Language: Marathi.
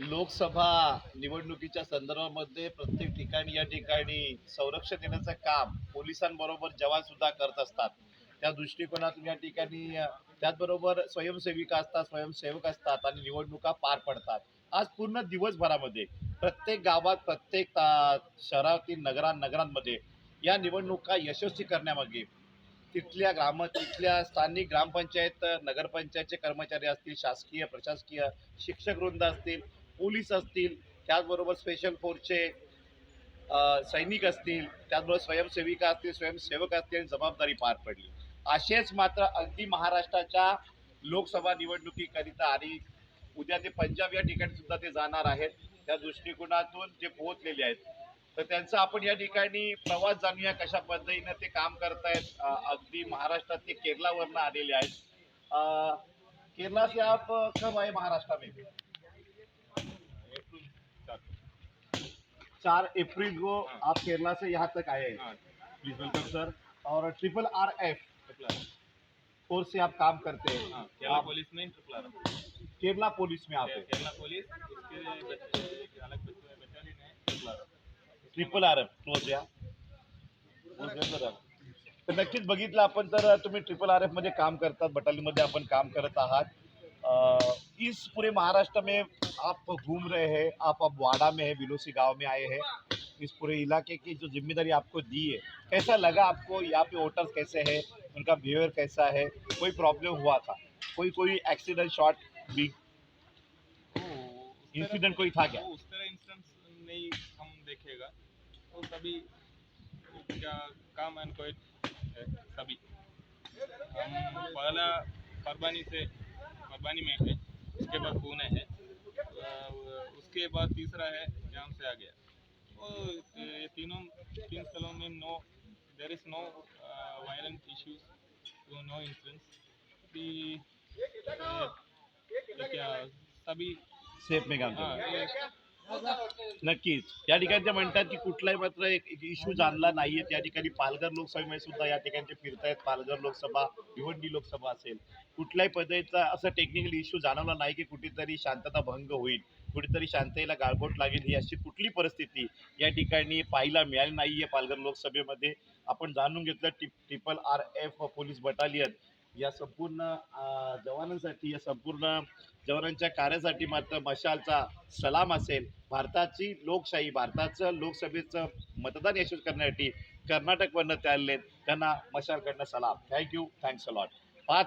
लोकसभा निवडणुकीच्या संदर्भामध्ये प्रत्येक ठिकाणी या ठिकाणी संरक्षण देण्याचं काम पोलिसांबरोबर जवान सुद्धा करत असतात. त्या दृष्टिकोनातून या ठिकाणी त्याचबरोबर स्वयंसेविका असतात स्वयंसेवक असतात आणि निवडणुका पार पडतात. आज पूर्ण दिवसभरामध्ये प्रत्येक गावात प्रत्येक शहरातील नगरा नगरांमध्ये या निवडणुका यशस्वी करण्यामागे तिथल्या ग्राम तिथल्या स्थानिक ग्रामपंचायत नगरपंचायतचे कर्मचारी असतील शासकीय प्रशासकीय शिक्षक वृंद असतील पोलीस असतील त्याचबरोबर स्पेशल फोर्सचे सैनिक असतील त्याचबरोबर स्वयंसेविका असतील स्वयंसेवक असतील आणि जबाबदारी पार पडली. असेच मात्र अगदी महाराष्ट्राच्या लोकसभा निवडणुकीकरिता आणि उद्या ते पंजाब या ठिकाणी सुद्धा ते जाणार आहेत. त्या दृष्टिकोनातून जे पोहोचलेले आहेत तर त्यांचा आपण या ठिकाणी प्रवास जाणूया कशा पद्धतीनं ते काम करतायत. अगदी महाराष्ट्रात ते केरलावरनं आलेले आहेत. केरला से आप कब आए महाराष्ट्र में चार अप्रैल को आप केरला से यहाँ तक आए हैं। प्लीज़ वेलकम सर और ट्रिपल आर एफ़ फोर्स से आप काम करते हैं। केरला आप पुलिस में ट्रिपल आर केरला पुलिस में आप केरला पुलिस है ट्रिपल आर एफ़ क्लोज या. तर नक्कीच बघितलं आपण तर तुम्ही ट्रिपल आर एफ़ मध्ये काम करतात बटालियनमध्ये आपण काम करत आहात. अ, इस पूरे महाराष्ट्र में आप घूम रहे हैं आप अब वाड़ा में है बिलोसी गाँव में आए हैं इस पूरे इलाके की जो ज़िम्मेदारी आपको दी है कैसा लगा आपको? यहाँ पे वोटर्स कैसे हैं? उनका बिहेवियर कैसा है? कोई प्रॉब्लम हुआ था? कोई कोई एक्सीडेंट शॉट भी? इंसिडेंट कोई था क्या? उस तरह इंसिडेंट्स नहीं हम देखेगा। वो सभी क्या काम एंड कोई सभी। हम पहला परबानी से परबानी में है। उसके बाद पुणे है। उसके बाद तीसरा है जाम से आ गया। तो ये तीनों तीन स्थलों में no there is no uh, violent issues, no, no क्या सभी सेफ़ में काम चल रहा है। नक्कीच. या ठिकाणी ते म्हणतात की कुठलाही मात्र एक इश्यू जाणला नाहीये. त्या ठिकाणी पालघर लोकसभेमध्ये सुद्धा या ठिकाणी ते फिरतायत. पालघर लोकसभा भिवंडी लोकसभा असेल. कुठल्याही पद्धतीचा असं टेक्निकल इश्यू जाणवला नाही की कुठेतरी शांतता भंग होईल. कुठेतरी शांततेला गाळबोट लागेल. ही अशी कुठली परिस्थिती या ठिकाणी पाहायला मिळाली नाहीये पालघर लोकसभेमध्ये. आपण जाणून घेतलं triple R F police battalion. या संपूर्ण जवानांसाठी या संपूर्ण जवानांच्या कार्यासाठी मात्र मशालचा सलाम असेल. भारताची लोकशाही भारताचं लोकसभेचं मतदान यशस्वी करण्यासाठी कर्नाटकवरनं ते आलेले त्यांना मशालकडनं सलाम. थँक्यू थँक्स लॉट पात्र